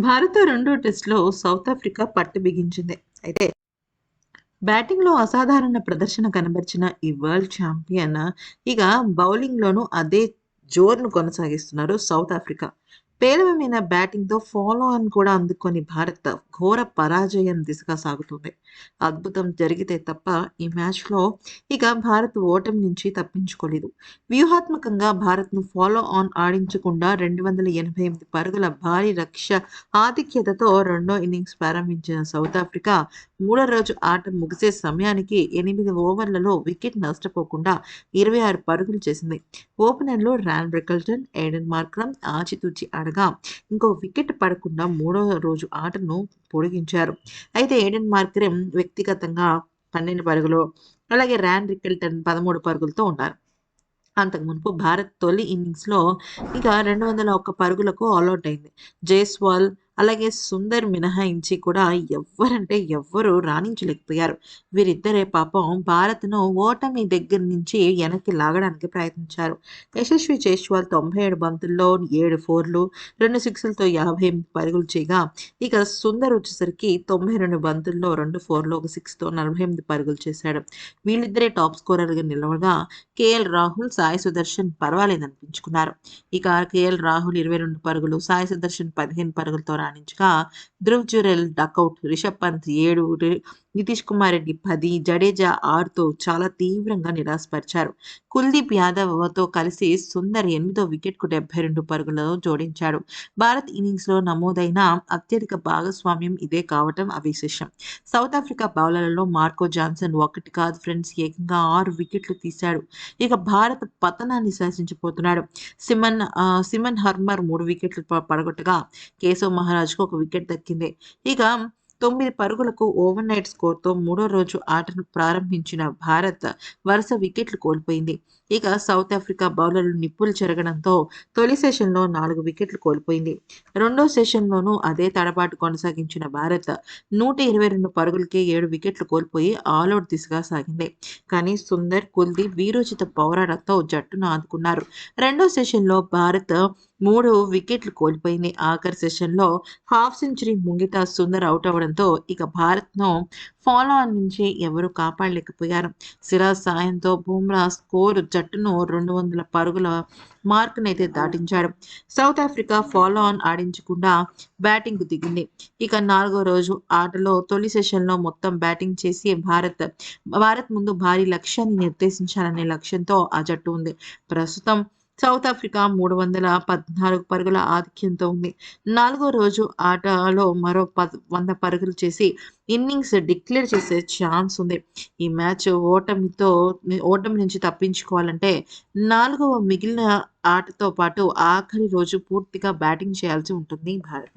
భారత రెండో టెస్టులో సౌత్ ఆఫ్రికా పట్టు బిగించింది. అయితే బ్యాటింగ్లో అసాధారణ ప్రదర్శన కనబరిచిన ఈ వరల్డ్ ఛాంపియన్ ఇక బౌలింగ్లోనూ అదే జోరును కొనసాగిస్తున్నారు సౌత్ ఆఫ్రికా. పేలవమైన బ్యాటింగ్తో ఫాలో ఆన్ కూడా అందుకొని భారత్ ఘోర పరాజయం దిశగా సాగుతుంది. అద్భుతం జరిగితే తప్ప ఈ మ్యాచ్లో ఇక భారత్ ఓటమి నుంచి తప్పించుకోలేదు. వ్యూహాత్మకంగా భారత్ను ఫాలో ఆన్ ఆడించకుండా రెండు వందల ఎనభై ఎనిమిది పరుగుల భారీ రక్ష ఆధిక్యతతో రెండో ఇన్నింగ్స్ ప్రారంభించిన సౌత్ ఆఫ్రికా మూడో రోజు ఆట ముగిసే సమయానికి ఎనిమిది ఓవర్లలో వికెట్ నష్టపోకుండా ఇరవై ఆరు పరుగులు చేసింది. ఓపెనర్లు ర్యాన్ బ్రికల్టన్ ఎయిడెన్ మార్క్రమ్ ఆచితూచి ఆడగా ఇంకో వికెట్ పడకుండా మూడో రోజు ఆటను పొడిగించారు. అయితే ఏడెన్ మార్కరెం వ్యక్తిగతంగా పన్నెండు పరుగులు అలాగే ర్యాన్ రికెల్టన్ పదమూడు పరుగులతో ఉన్నారు. అంతకు మునుపు భారత్ తొలి ఇన్నింగ్స్లో ఇక రెండు వందల ఒక్క పరుగులకు ఆల్అౌట్ అయింది. జైస్వాల్ అలాగే సుందర్ మినహాయించి కూడా ఎవ్వరంటే ఎవ్వరు రాణించలేకపోయారు. వీరిద్దరే పాపం భారత్ను ఓటమి దగ్గర నుంచి వెనక్కి లాగడానికి ప్రయత్నించారు. యశస్వి జైస్వాల్ తొంభై ఏడు బంతుల్లో ఏడు ఫోర్లు రెండు సిక్స్లతో యాభై ఎనిమిది పరుగులు చేయగా ఇక సుందర్ వచ్చేసరికి తొంభై రెండు బంతుల్లో రెండు ఫోర్లు ఒక సిక్స్తో నలభై ఎనిమిది పరుగులు చేశాడు. వీళ్ళిద్దరే టాప్ స్కోరర్గా నిలవగా కేఎల్ రాహుల్ సాయి సుదర్శన్ పర్వాలేదనిపించుకున్నారు. ఇక కేఎల్ రాహుల్ ఇరవై రెండు పరుగులు సాయి సుదర్శన్ పదిహేను పరుగులతో 아닌지가 ధ్రువ్ జురెల్ డకౌట్ రిషబ్ పంత్ ఏడు నితీష్ కుమార్ రెడ్డి పది జడేజా ఆరుతో చాలా తీవ్రంగా నిరాశపరిచారు. కుల్దీప్ యాదవ్తో కలిసి సుందర్ ఎనిమిదో వికెట్కు డెబ్బై రెండు పరుగులను జోడించాడు. భారత్ ఇన్నింగ్స్లో నమోదైన అత్యధిక భాగస్వామ్యం ఇదే కావటం అవిశేషం. సౌత్ ఆఫ్రికా బౌలర్లలో మార్కో జాన్సన్ ఒకటి కాదు ఫ్రెండ్స్ ఏకంగా ఆరు వికెట్లు తీశాడు. ఇక భారత్ పతనాన్ని శాసించిపోతున్నాడు. సిమన్ సిమన్ హర్మర్ మూడు వికెట్లు పడగొట్టగా కేశవ్ మహారాజ్కు ఒక వికెట్ దక్కింది. ఇక తొమ్మిది పరుగులకు ఓవర్ నైట్ స్కోర్తో మూడో రోజు ఆటను ప్రారంభించిన భారత్ వరుస వికెట్లు కోల్పోయింది. ఇక సౌత్ ఆఫ్రికా బౌలర్లు నిప్పులు జరగడంతో తొలి సెషన్లో నాలుగు వికెట్లు కోల్పోయింది. రెండో సెషన్లోనూ అదే తడబాటు కొనసాగించిన భారత్ నూట ఇరవై రెండు పరుగులకే ఏడు వికెట్లు కోల్పోయి ఆల్అౌట్ దిశగా సాగింది. కానీ సుందర్ కుల్దీప్ వీరోచిత పోరాటంతో జట్టును ఆదుకున్నారు. రెండో సెషన్లో భారత్ మూడు వికెట్లు కోల్పోయింది ఆఖరి సెషన్లో. హాఫ్ సెంచరీ ముంగిట సుందర్ అవుట్ అవ్వడంతో ఇక భారత్ను ఫాలో ఆన్ నుంచి ఎవరు కాపాడలేకపోయారు. సిరాజ్ సాయంతో బుమ్రా స్కోర్ జట్టును రెండు వందల పరుగుల మార్కునైతే దాటించాడు. సౌత్ ఆఫ్రికా ఫాలో ఆన్ ఆడించకుండా బ్యాటింగ్ దిగింది. ఇక నాలుగో రోజు ఆటలో తొలి సెషన్లో మొత్తం బ్యాటింగ్ చేసి భారత్ భారత్ ముందు భారీ లక్ష్యాన్ని నిర్దేశించాలనే లక్ష్యంతో ఆ జట్టు ఉంది. ప్రస్తుతం సౌత్ ఆఫ్రికా మూడు వందల పద్నాలుగు పరుగుల ఆధిక్యంతో ఉంది. నాలుగో రోజు ఆటలో మరో పద్ వంద పరుగులు చేసి ఇన్నింగ్స్ డిక్లేర్ చేసే ఛాన్స్ ఉంది. ఈ మ్యాచ్ ఓటమితో ఓటమి నుంచి తప్పించుకోవాలంటే నాలుగవ మిగిలిన ఆటతో పాటు ఆఖరి రోజు పూర్తిగా బ్యాటింగ్ చేయాల్సి ఉంటుంది భారత్.